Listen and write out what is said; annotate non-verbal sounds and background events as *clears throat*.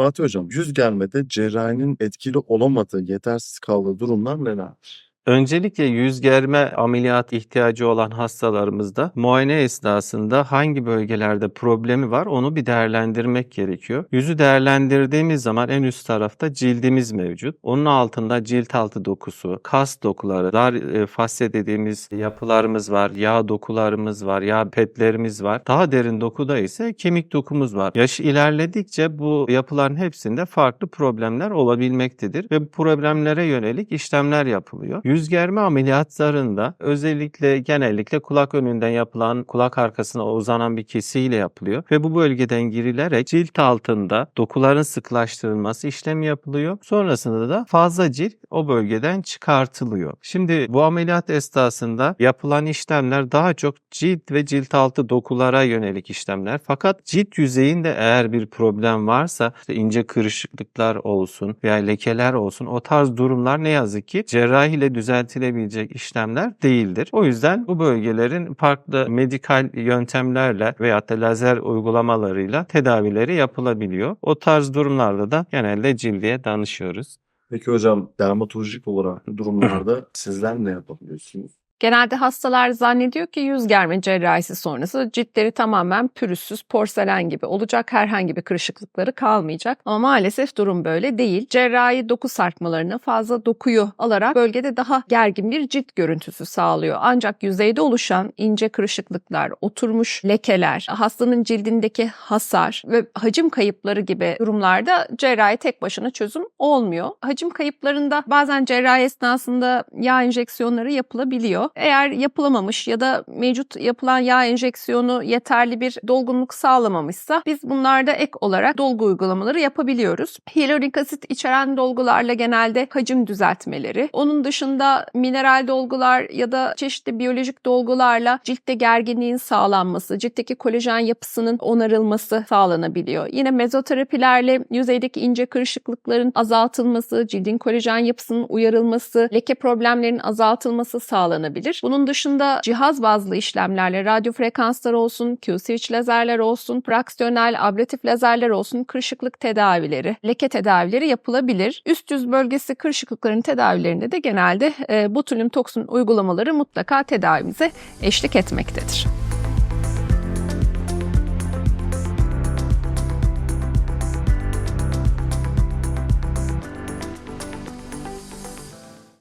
Fatih Hocam, yüz germede cerrahinin etkili olamadığı, yetersiz kaldığı durumlar nelerdir? Öncelikle yüz germe ameliyat ihtiyacı olan hastalarımızda muayene esnasında hangi bölgelerde problemi var onu bir değerlendirmek gerekiyor. Yüzü değerlendirdiğimiz zaman en üst tarafta cildimiz mevcut. Onun altında cilt altı dokusu, kas dokuları, dar e, fasya dediğimiz yapılarımız var, yağ dokularımız var, yağ petlerimiz var. Daha derin dokuda ise kemik dokumuz var. Yaş ilerledikçe bu yapıların hepsinde farklı problemler olabilmektedir ve bu problemlere yönelik işlemler yapılıyor. Yüz germe ameliyatlarında özellikle genellikle kulak önünden yapılan kulak arkasına uzanan bir kesiyle yapılıyor ve bu bölgeden girilerek cilt altında dokuların sıklaştırılması işlemi yapılıyor. Sonrasında da fazla cilt o bölgeden çıkartılıyor. Şimdi bu ameliyat esnasında yapılan işlemler daha çok cilt ve cilt altı dokulara yönelik işlemler. Fakat cilt yüzeyinde eğer bir problem varsa işte ince kırışıklıklar olsun veya lekeler olsun o tarz durumlar ne yazık ki cerrahi ile düzeltilebilecek işlemler değildir. O yüzden bu bölgelerin farklı medikal yöntemlerle veya da lazer uygulamalarıyla tedavileri yapılabiliyor. O tarz durumlarda da genelde cildiye danışıyoruz. Peki hocam, dermatolojik olarak durumlarda *clears throat* sizler ne yapabiliyorsunuz? Genelde hastalar zannediyor ki yüz germe cerrahisi sonrası ciltleri tamamen pürüzsüz porselen gibi olacak. Herhangi bir kırışıklıkları kalmayacak. Ama maalesef durum böyle değil. Cerrahi doku sarkmalarını fazla dokuyu alarak bölgede daha gergin bir cilt görüntüsü sağlıyor. Ancak yüzeyde oluşan ince kırışıklıklar, oturmuş lekeler, hastanın cildindeki hasar ve hacim kayıpları gibi durumlarda cerrahi tek başına çözüm olmuyor. Hacim kayıplarında bazen cerrahi esnasında yağ enjeksiyonları yapılabiliyor. Eğer yapılamamış ya da mevcut yapılan yağ enjeksiyonu yeterli bir dolgunluk sağlamamışsa biz bunlarda ek olarak dolgu uygulamaları yapabiliyoruz. Hyaluronik asit içeren dolgularla genelde hacim düzeltmeleri, onun dışında mineral dolgular ya da çeşitli biyolojik dolgularla ciltte gerginliğin sağlanması, ciltteki kolajen yapısının onarılması sağlanabiliyor. Yine mezoterapilerle yüzeydeki ince kırışıklıkların azaltılması, cildin kolajen yapısının uyarılması, leke problemlerinin azaltılması sağlanabilir. Bunun dışında cihaz bazlı işlemlerle radyo frekanslar olsun, Q-switch lazerler olsun, fraksiyonel ablatif lazerler olsun kırışıklık tedavileri, leke tedavileri yapılabilir. Üst yüz bölgesi kırışıklıkların tedavilerinde de genelde e, botulinum toksin uygulamaları mutlaka tedavimize eşlik etmektedir.